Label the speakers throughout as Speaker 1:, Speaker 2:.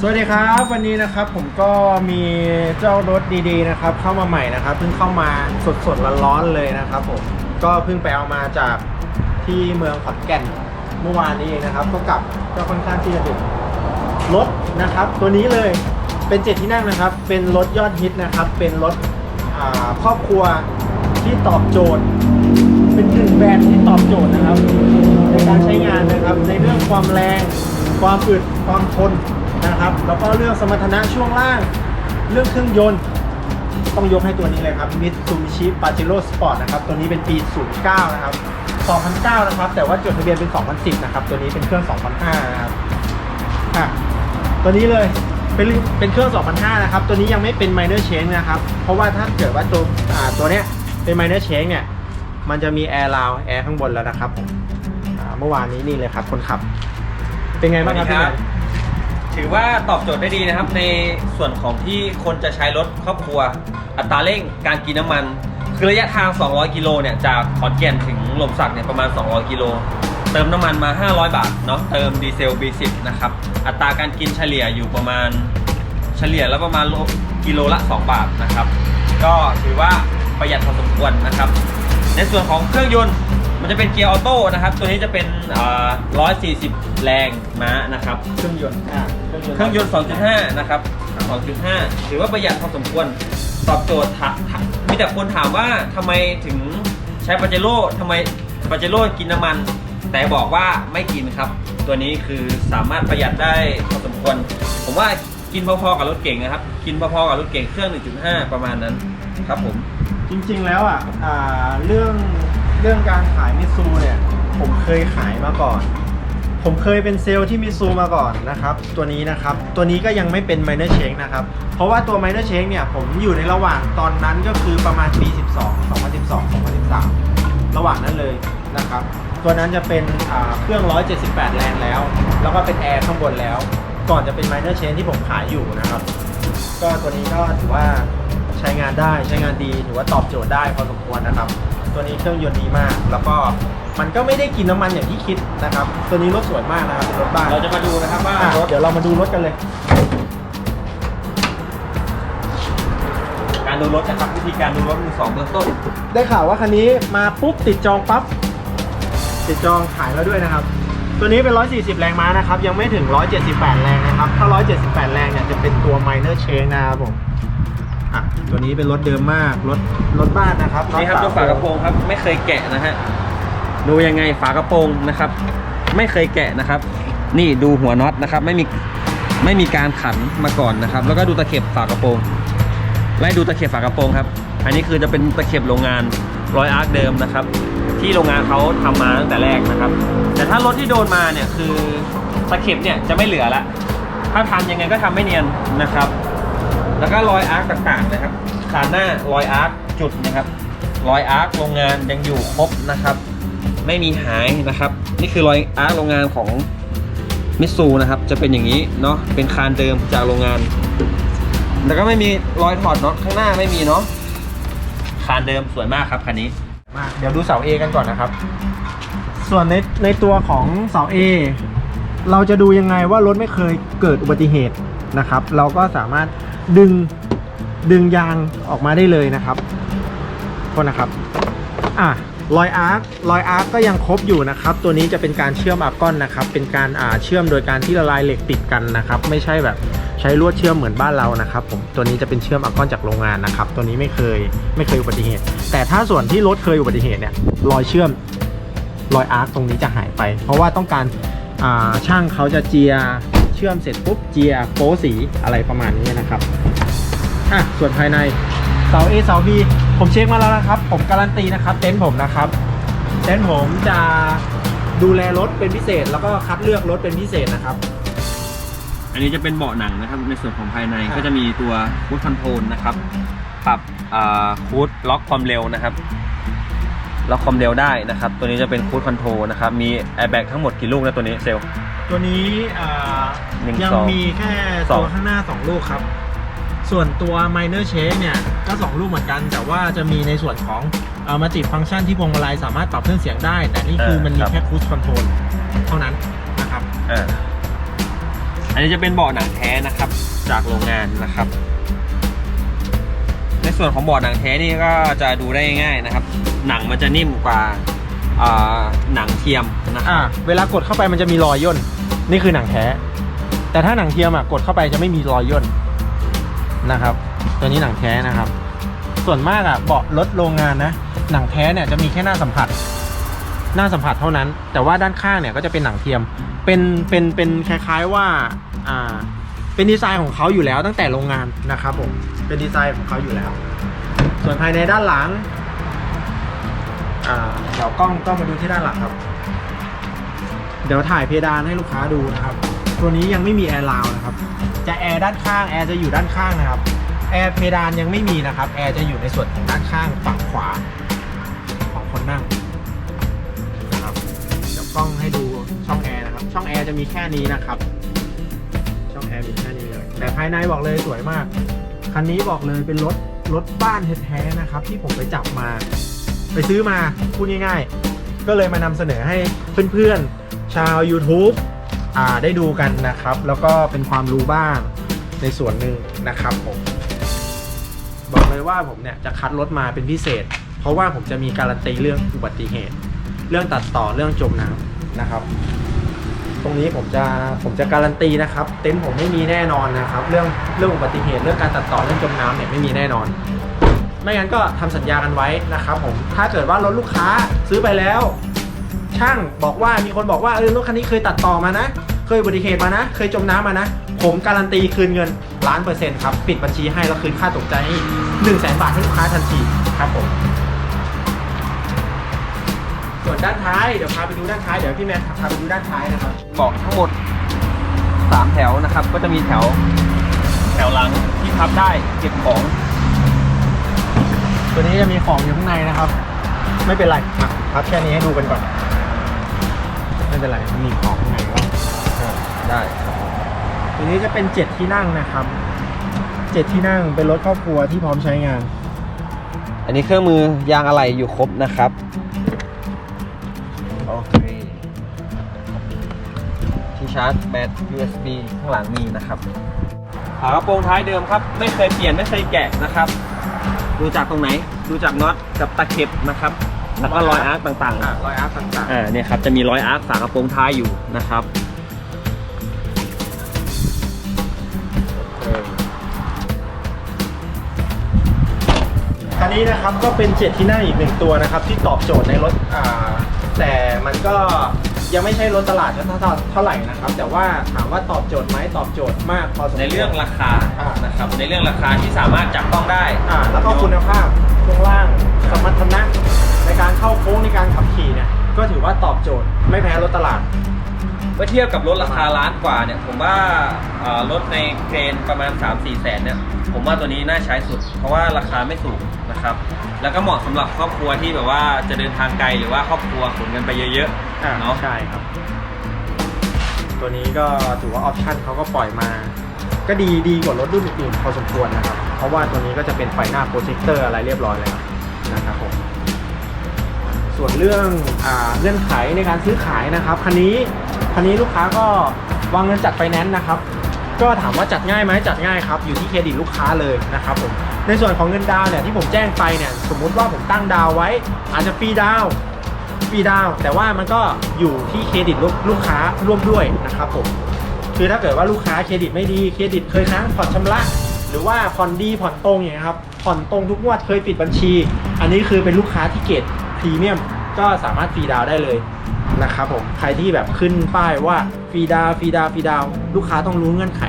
Speaker 1: สวัสดีครับวันนี้นะครับผมก็มีเจ้ารถดีๆนะครับเข้ามาใหม่นะครับเพิ่งเข้ามาสดๆร้อนๆเลยนะครับผมก็เพิ่งไปเอามาจากที่เมืองขอนแก่นเมื่อวานนี้เองนะครับก็กลับก็ค่อนข้างที่จะดึกรถนะครับ ตัวนี้เลยเป็นเจ็ดที่นั่งนะครับ เป็นรถยอดฮิตนะครับ เป็นรถครอบครัวที่ตอบโจทย์ เป็นหนึ่งแบรนด์ที่ตอบโจทย์นะครับ ในการใช้งานนะครับในเรื่องความแรง ความอึดความทน นะครับ แล้วก็เรื่องสมรรถนะช่วงล่าง เรื่องเครื่องยนต์ ต้องยกให้ตัวนี้เลยครับ Mitsubishi Pajero Sport นะครับ ตัวนี้เป็นปี 09 นะครับ 2009 นะครับ แต่ว่าจดทะเบียนเป็น 2010 นะครับ ตัวนี้เป็นเครื่อง 2005 นะครับ อะ ตัวนี้เลย เป็นเป็นเครื่อง 2005 นะครับ ตัวนี้ยังไม่เป็น minor change นะครับ เพราะว่าถ้าเกิดว่าตัวอ่าตัวเนี้ยเป็น minor change เนี่ย มันจะมีแอร์ราวแอร์ข้างบนแล้วนะครับผมเมื่อวานนี้นี่เลยครับ คนขับ เป็นไงบ้างครับพี่
Speaker 2: ถือว่าตอบโจทย์ได้ดีนะครับ ในส่วนของที่คนจะใช้รถครอบครัว อัตราเร่งการกินน้ำมัน คือระยะทาง 200 กิโลเนี่ยจากขอนแก่นถึงหล่มสักเนี่ยประมาณ 200 กิโล เติมน้ำมันมา 500 บาทเนาะเติมดีเซล B10 นะครับ อัตราการกินเฉลี่ยอยู่ประมาณเฉลี่ยแล้วประมาณโลกิโลละ 2 บาทนะครับ ก็ถือว่าประหยัดพอสมควรนะครับ ในส่วนของเครื่องยนต์ มันจะเป็นเกียร์ออโต้นะครับ ตัวนี้จะเป็นอ่า140แรงม้านะครับ
Speaker 1: เครื่องยนต์อ่า
Speaker 2: เครื่องยนต์2.5นะครับ2.5ถือว่าประหยัดพอสมควรตอบโจทย์ถะถะมีแต่คนถามว่าทำไมถึงใช้ปาเจโร่ทำไมปาเจโร่กินน้ำมัน แต่บอกว่าไม่กินครับ ตัวนี้คือสามารถประหยัดได้พอสมควร ผมว่ากินพอๆกับรถเก่งนะครับ กินพอๆกับรถเก่งเครื่อง 1.5 ประมาณนั้นครับผม
Speaker 1: จริงๆแล้วอะอ่าเรื่อง เรื่องการขายมิซูเนี่ยผมเคยขายมาก่อน ผมเคยเป็นเซลล์ที่มิซูมาก่อนนะครับ ตัวนี้นะครับ ตัวนี้ก็ยังไม่เป็น minor change นะครับ เพราะว่าตัว minor change เนี่ยผมอยู่ในระหว่างตอนนั้นก็คือประมาณปี 12 2012 2013 ระหว่างนั้นเลยนะครับ ตัวนั้นจะเป็นเครื่อง 178 แรงแล้ว แล้วก็เป็นแอร์ข้างบนแล้ว ก่อนจะเป็น minor change ที่ผมขายอยู่นะครับ ก็ตัวนี้ก็ถือว่า ช้งานได้ใช้งานดีถือว่าตอบโจทย์ได้พอสมควรนะครับ ตัวนี้เครื่องยนต์ดีมาก แล้วก็มันก็ไม่ได้กินน้ำมันอย่างที่คิดนะครับ ตัวนี้รถสวยมากนะครับเป็นรถบ้าน
Speaker 2: เราจะมาดูนะครับว่า
Speaker 1: อะ
Speaker 2: รถ
Speaker 1: เดี๋ยวเรามาดูรถกันเลย
Speaker 2: การดูรถนะครับวิธีการดูรถมือสองเบื้องต้น
Speaker 1: ได้ข่าวว่าคันนี้มาปุ๊บติดจองปั๊บติดจองขายแล้วด้วยนะครับ ตัวนี้เป็น 140 แรงม้านะครับ ยังไม่ถึง 178 แรงนะครับ ถ้า 178 แรงเนี่ยจะเป็นตัว minor change นะครับผมอะ ตัวนี้เป็นรถเดิมมาก รถรถบ้านนะครับ
Speaker 2: นี่ครับ
Speaker 1: ถ
Speaker 2: ดูฝากระโปรงครับ ไม่เคยแกะนะฮะดูยังไงฝากระโปรงนะครับ ไม่เคยแกะนะครับ นี่ดูหัวน็อตนะครับ ไม่มีไม่มีการขันมาก่อนนะครับ แล้วก็ดูตะเข็บฝากระโปรงไล่ดูตะเข็บฝากระโปรงครับ อันนี้คือจะเป็นตะเข็บโรงงานรอยอาร์คเดิมนะครับ ที่โรงงานเขาทำมาตั้งแต่แรกนะครับ แต่ถ้ารถที่โดนมาเนี่ยคือตะเข็บเนี่ยจะไม่เหลือละถ้าทำยังไงก็ทำไม่เนียนนะครับ แล้วก็รอยอาร์คต่างๆนะครับขาหน้ารอยอาร์คจุดนะครับรอยอาร์คโรงงานยังอยู่ครบนะครับ ไม่มีหายนะครับ นี่คือรอยอาร์คโรงงานของมิตซูนะครับ จะเป็นอย่างนี้เนาะเป็นคานเดิมจากโรงงาน แล้วก็ไม่มีรอยถอดน็อตข้างหน้าไม่มีเนาะคานเดิมสวยมากครับคันนี้
Speaker 1: มาเดี๋ยวดูเสา A กันก่อนนะครับ ส่วนในในตัวของเสา A เราจะดูยังไงว่ารถไม่เคยเกิดอุบัติเหตุนะครับ เราก็สามารถ ดึงดึงยางออกมาได้เลยนะครับโทษนะครับอะรอยอาร์ครอยอาร์คก็ยังครบอยู่นะครับ ตัวนี้จะเป็นการเชื่อมอาร์กอนนะครับ เป็นการอ่าเชื่อมโดยการที่ละลายเหล็กติดกันนะครับ ไม่ใช่แบบใช้ลวดเชื่อมเหมือนบ้านเรานะครับ ผมตัวนี้จะเป็นเชื่อมอาร์กอนจากโรงงานนะครับ ตัวนี้ไม่เคยไม่เคยอุบัติเหตุ แต่ถ้าส่วนที่รถเคยอุบัติเหตุเนี่ยรอยเชื่อมรอยอาร์คตรงนี้จะหายไป เพราะว่าต้องการช่างเขาจะเจีย เชื่อมเสร็จปุ๊บเจียโป๊สีอะไรประมาณนี้นะครับอะส่วนภายในเสา A เสา B ผมเช็คมาแล้วนะครับ ผมการันตีนะครับ เต็นท์ผมนะครับเต็นท์ผมจะดูแลรถเป็นพิเศษ แล้วก็คัดเลือกรถเป็นพิเศษนะครับ
Speaker 2: อันนี้จะเป็นเบาะหนังนะครับ ในส่วนของภายใน
Speaker 1: ครับ
Speaker 2: ก็จะมีตัวคูดคอนโทรลนะครับ ปรับคูดล็อกความเร็วนะครับ ล็อกความเร็วได้นะครับ ตัวนี้จะเป็นคูดคอนโทรลนะครับ มีแอร์แบ็กทั้งหมดกี่ลูกนะตัวนี้เซลล
Speaker 1: ตัวนี้อ่า
Speaker 2: หนึ่ง
Speaker 1: ยัง
Speaker 2: สอง
Speaker 1: มีแค่
Speaker 2: สอ
Speaker 1: ตั
Speaker 2: ง
Speaker 1: วข้างหน้า 2 ลูกครับ ส่วนตัว minor change เนี่ย ก็ 2 ลูกเหมือนกัน แต่ว่าจะมีในส่วนของเอามาติดฟังก์ชันที่พวงมาลัยสามารถปรับเครื่องเสียงได้ แต่นี่คือมันมีแค่ cruise control เท่านั้นนะครับ
Speaker 2: อ่าอันนี้จะเป็นเบาะหนังแท้นะครับ จากโรงงานนะครับ ในส่วนของเบาะหนังแท้นี่ก็จะดูได้ง่ายนะครับ หนังมันจะนิ่มกว่าอ่าหนังเทียมนะค
Speaker 1: อ่า
Speaker 2: รับ
Speaker 1: เวลากดเข้าไปมันจะมีรอยย่น นี่คือหนังแท้ แต่ถ้าหนังเทียมอะกดเข้าไปจะไม่มีรอยย่นนะครับ ตัวนี้หนังแท้นะครับ ส่วนมากอะเบาะรถโรงงานนะ หนังแท้เนี่ยจะมีแค่หน้าสัมผัส หน้าสัมผัสเท่านั้น แต่ว่าด้านข้างเนี่ยก็จะเป็นหนังเทียม เป็นเป็นเป็นคล้ายๆว่าอ่าเป็นดีไซน์ของเขาอยู่แล้วตั้งแต่โรงงานนะครับผมเป็นดีไซน์ของเขาอยู่แล้ว ส่วนภายในด้านหลังอ่าเดี๋ยวกล้องกล้องมาดูที่ด้านหลังครับ เดี๋ยวถ่ายเพดานให้ลูกค้าดูนะครับ ตัวนี้ยังไม่มีแอร์ราวนะครับ จะแอร์ด้านข้างแอร์จะอยู่ด้านข้างนะครับ แอร์เพดานยังไม่มีนะครับ แอร์จะอยู่ในส่วนของด้านข้างฝั่งขวา ของคนนั่งนะครับเดี๋ยวกล้องให้ดูช่องแอร์นะครับ ช่องแอร์จะมีแค่นี้นะครับ ช่องแอร์มีแค่นี้เลย แต่ภายในบอกเลยสวยมาก คันนี้บอกเลยเป็นรถรถบ้านแท้ๆนะครับ ที่ผมไปจับมา ไปซื้อมาพูดง่าย ๆ ก็เลยมานำเสนอให้เพื่อนๆชาว YouTube ได้ดูกันนะครับ แล้วก็เป็นความรู้บ้างในส่วนหนึ่งนะครับผมบอกเลยว่าผมเนี่ยจะคัดรถมาเป็นพิเศษ เพราะว่าผมจะมีการันตีเรื่องอุบัติเหตุ เรื่องตัดต่อเรื่องจมน้ำนะครับ ตรงนี้ผมจะผมจะการันตีนะครับ เต็นท์ผมไม่มีแน่นอนนะครับ เรื่องเรื่องอุบัติเหตุเรื่องการตัดต่อเรื่องจมน้ำเนี่ยไม่มีแน่นอน ไม่งั้นก็ทำสัญญากันไว้นะครับ ผมถ้าเกิดว่ารถลูกค้าซื้อไปแล้ว ช่างบอกว่ามีคนบอกว่าเออรถคันนี้เคยตัดต่อมานะ เคยอุบัติเหตุมานะ เคยจมน้ำมานะ ผมการันตีคืนเงินล้านเปอร์เซ็นต์ครับ ปิดบัญชีให้แล้วคืนค่าตกใจให้หนึ่งแสนบาทให้ลูกค้าทันทีครับผมส่วนด้านท้ายเดี๋ยวพาไปดูด้านท้ายเดี๋ยวพี่แมนพาไปดูด้านท้ายนะครับ
Speaker 2: เบาะทั้งหมด3แถวนะครับ ก็จะมีแถว แถวหลังที่พับได้เก็บของ
Speaker 1: ตัวนี้จะมีของอยู่ข้างในนะครับ ไม่เป็นไรมา พับแค่นี้ให้ดูกันก่อน ไม่เป็นไรมันมีของข้างในก็
Speaker 2: ได้
Speaker 1: ตัวนี้จะเป็นเจ็ดที่นั่งนะครับเจ็ดที่นั่งเป็นรถครอบครัวที่พร้อมใช้งาน
Speaker 2: อันนี้เครื่องมือยางอะไหล่อยู่ครบนะครับ โอเค ที่ชาร์จแบต USB ข้างหลังมีนะครับฝากระโปรงท้ายเดิมครับ ไม่เคยเปลี่ยนไม่เคยแกะนะครับ ดูจากตรงไหน ดูจากน็อตกับตะเข็บนะครับ แล้วก็รอยอาร์คต่างๆ
Speaker 1: อ่ารอยอาร์ตต่าง
Speaker 2: อ่าเนี่ยครับจะมีรอยอาร์คฝากระโปรงท้ายอยู่นะครับ
Speaker 1: ๆคันนี้นะครับก็เป็นเจ็ดที่นั่งอีกหนึ่งตัวนะครับ ที่ตอบโจทย์ในรถอ่าแต่มันก็ยังไม่ใช่รถตลาดเท่าเท่าไหร่นะครับ แต่ว่าถามว่าตอบโจทย์ไหมตอบโจทย์มากพอสมควร
Speaker 2: ในเรื่องราคา
Speaker 1: อ่าน
Speaker 2: นะครับในเรื่องราคาที่สามารถจับต้องได้
Speaker 1: อ่าแล้วก็คุณภาพช่วงล่างสมรรถนะ ในการเข้าโค้งในการขับขี่เนี่ยก็ถือว่าตอบโจทย์ไม่แพ้รถตลาด
Speaker 2: เมื่อเทียบกับรถราคาล้านกว่าเนี่ย ผมว่าเอ่อรถในเกรนประมาณ 3-4 แสนเนี่ย ผมว่าตัวนี้น่าใช้สุด เพราะว่าราคาไม่สูงนะครับ แล้วก็เหมาะสำหรับครอบครัวที่แบบว่าจะเดินทางไกลหรือว่าครอบครัวขนกันไปเยอะ
Speaker 1: อ่า
Speaker 2: ๆเนาะ
Speaker 1: ใช่ครับ ตัวนี้ก็ถือว่าออปชั่นเขาก็ปล่อยมา ก็ดีดีกว่ารถรุ่นอื่นๆพอสมควรนะครับ เพราะว่าตัวนี้ก็จะเป็นไฟหน้าโปรเจคเตอร์อะไรเรียบร้อยแล้วนะครับผม ส่วนเรื่องอเงื่อนไขในการซื้อขายนะครับคันนี้คันนี้ลูกค้าก็วางเงินจัดไฟแนนซ์นะครับ ก็ถามว่าจัดง่ายไหมจัดง่ายครับ อยู่ที่เครดิตลูกค้าเลยนะครับผมในส่วนของเงินดาวเนี่ยที่ผมแจ้งไปเนี่ยสมมุติว่าผมตั้งดาวไว้ อาจจะฟรีดาวฟรีดาวแต่ว่ามันก็อยู่ที่เครดิตลูกลูกค้าร่วมด้วยนะครับผมคือถ้าเกิดว่าลูกค้าเครดิตไม่ดีเครดิตเคยค้างผ่อนชำระหรือว่าผ่อนดีผ่อนตรงอย่างเงี้ครับผ่อนตรงทุกงวดเคยปิดบัญชี อันนี้คือเป็นลูกค้าที่เกรด พรีเมียมก็สามารถฟรีดาวน์ได้เลยนะครับผมใครที่แบบขึ้นป้ายว่าฟรีดาวน์ฟรีดาวน์ฟรีดาวน์ลูกค้าต้องรู้เงื่อนไข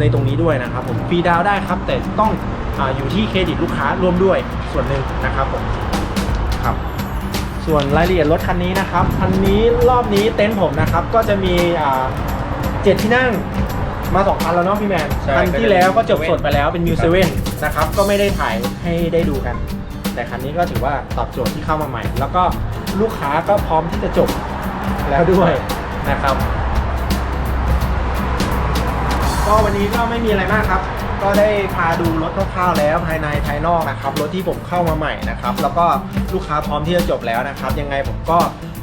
Speaker 1: ในตรงนี้ด้วยนะครับผมฟรีดาวน์ได้ครับ แต่ต้องอาอยู่ที่เครดิตลูกค้าร่วมด้วยส่วนหนึ่งนะครับผมครับส่วนรายละเอียดรถคันนี้นะครับคันนี้รอบนี้เต็นท์ผมนะครับก็จะมีอ่าเจ็ดที่นั่งมาสองคันแล้วเนาะพี่แมน
Speaker 2: ใช่
Speaker 1: คันที่แล้วก็จบสดไปแล้วเป็น New 7นะครับก็ไม่ได้ถ่ายให้ได้ดูกัน แต่คันนี้ก็ถือว่าตอบโจทย์ที่เข้ามาใหม่ แล้วก็ลูกค้าก็พร้อมที่จะจบแล้วด้วยนะครับ ก็วันนี้ก็ไม่มีอะไรมากครับ ก็ได้พาดูรถคร่าวๆแล้วภายในภายนอกนะครับรถที่ผมเข้ามาใหม่นะครับ แล้วก็ลูกค้าพร้อมที่จะจบแล้วนะครับ ยังไงผมก็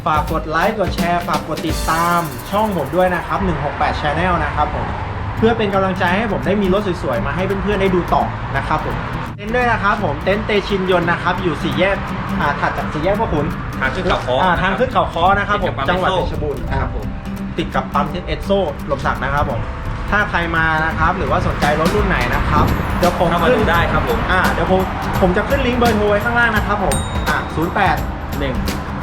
Speaker 1: ฝากกดไลค์กดแชร์ฝากกดติดตามช่องผมด้วยนะครับ 168 Channel นะครับผมเพื่อเป็นกำลังใจให้ผมได้มีรถสวยๆ มาให้เพื่อนๆ ได้ดูต่อนะครับผม นท์ด้วยนะครับผมเต็นท์เตชินยนต์นะครับอยู่สี่แยกอ่าถัดจากสี่แยกพ่อขุน
Speaker 2: ทางขึ้นเขาคอ
Speaker 1: อ่า
Speaker 2: นะครับ
Speaker 1: ทางขึ้นเขาคอนะครับผม
Speaker 2: ติดกับปั๊ม
Speaker 1: จังหวัด
Speaker 2: เอสโซ่
Speaker 1: เพชรบูรณ์
Speaker 2: ครับผม
Speaker 1: ติดกับปั๊มเอสโซลมศักดิ์นะครับผมถ้าใครมานะครับ หรือว่าสนใจรถรุ่นไหนนะครับเดี๋ยวผม
Speaker 2: เข้ามา
Speaker 1: ขึ้น
Speaker 2: ดูได้ครับผม
Speaker 1: อ่าเดี๋ยวผมผมจะขึ้นลิงก์เบอร์โทรไว้ข้างล่างนะครับผมอ่า08
Speaker 2: หนึ่ง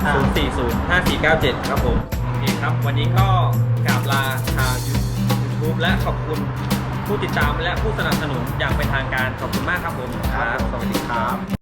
Speaker 1: อ่า
Speaker 2: ศูนย์สี่ศูนย์ห้าสี่เก้าเจ็ดครับผมโอเคครับ วันนี้ก็กราบลาทางยูทูบและขอบคุณ ผู้ติดตามและผู้สนับสนุนอย่างเป็นทางการขอบคุณมากครับผม
Speaker 1: ครับ
Speaker 2: สวัสดีครับ